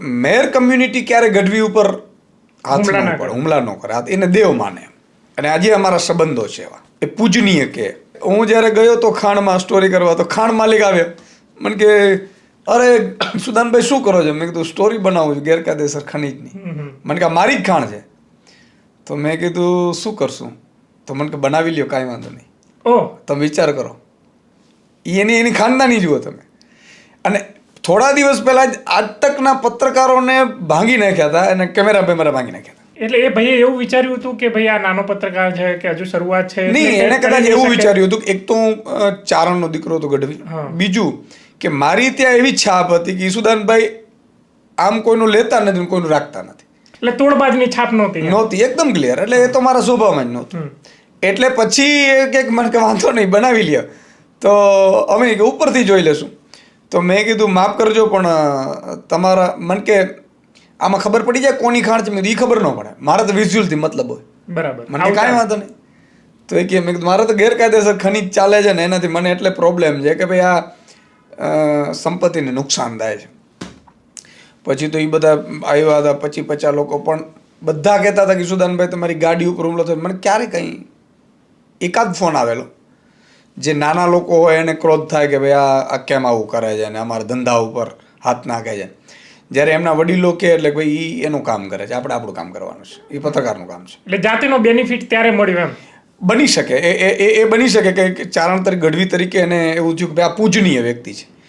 મેર community ક્યારે ગઢવી ઉપર હાથ હુમલા ન પડે હુમલા ન કરે. એને દેવ માને. અને આજે અમારા સંબંધો છે એવા. એ પૂજનીય કે. હું જ્યારે ગયો તો ખાણમાં સ્ટોરી કરવા તો ખાણ માલિક આવ્યો મને કે અરે સુદાનભાઈ શું કરો છો? મેં કીધું સ્ટોરી બનાવું છું ગેરકાયદેસર ખનીજની. મને કે આ મારી જ ખાણ છે. તો મેં કીધું શું કરશું? તો મને કે બનાવી લ્યો કાંઈ વાંધો નહીં. ઓહ તમે વિચાર કરો. એની એની ખાનદાની જુઓ તમે. અને થોડા દિવસ પહેલા જ આજ તકના પત્રકારોને ભાંગી નાખ્યા હતા અને કેમેરા બેમેરા ભાંગી નાખ્યા હતા. એટલે એ ભાઈએ એવું વિચાર્યું હતું કે ભાઈ આ નાનો પત્રકાર છે કે હજુ શરૂઆત છે? નહીં એણે કદાચ એવું વિચાર્યું હતું કે એક તો હું ચારણનો દીકરો હતો ગઢવી. બીજું કે મારી ત્યાં એવી છાપ હતી કે ઈસુદાનભાઈ આમ કોઈનું લેતા નથી કોઈનું રાખતા નથી. એટલે તોડબાજની છાપ નહોતી નહોતી એકદમ ક્લિયર એટલે એ તો મારા સ્વભાવમાં જ નહોતું. એટલે પછી એ કંઈક મને કે વાંધો નહીં બનાવી લ્યો. તો અમે કે ઉપરથી જોઈ લેશું. તો મેં કીધું માફ કરજો પણ તમારા મન કે આમાં ખબર પડી જાય કોની ખાણ છે મેં કીધું, ઈ ખબર ન પડે. મારે તો વિઝ્યુઅલથી મતલબ હોય. બરાબર. મને કાંઈ વાંધો નહીં. તો એ કે મેં કીધું મારે તો ગેરકાયદેસર ખનીજ ચાલે છે ને એનાથી મને એટલે પ્રોબ્લેમ છે કે ભાઈ આ સંપત્તિને નુકસાન થાય છે. પછી તો એ બધા આવ્યા હતા પછી પચાસ લોકો પણ બધા કહેતા હતા કે સુદાનભાઈ તમારી ગાડી ઉપર હુમલો થયો. મને ક્યારે કંઈ એકાદ ફોન આવેલો. જે નાના લોકો હોય એને ક્રોધ થાય કે ભાઈ આ કેમ આવું કરે છે અને અમારા ધંધા ઉપર હાથ નાખે છે. જ્યારે એમના વડીલો કે એટલે ભાઈ એ એનું કામ કરે છે. આપણે આપણું કામ કરવાનું છે. એ પત્રકારનું કામ છે. એટલે જાતિનો બેનિફિટ ત્યારે મળ્યો એમ? બની શકે. એ એ એ- એ બની શકે કે ચારણ તરીકે ગઢવી તરીકે એને એવું થયું કે ભાઈ આ પૂજનીય વ્યક્તિ છે.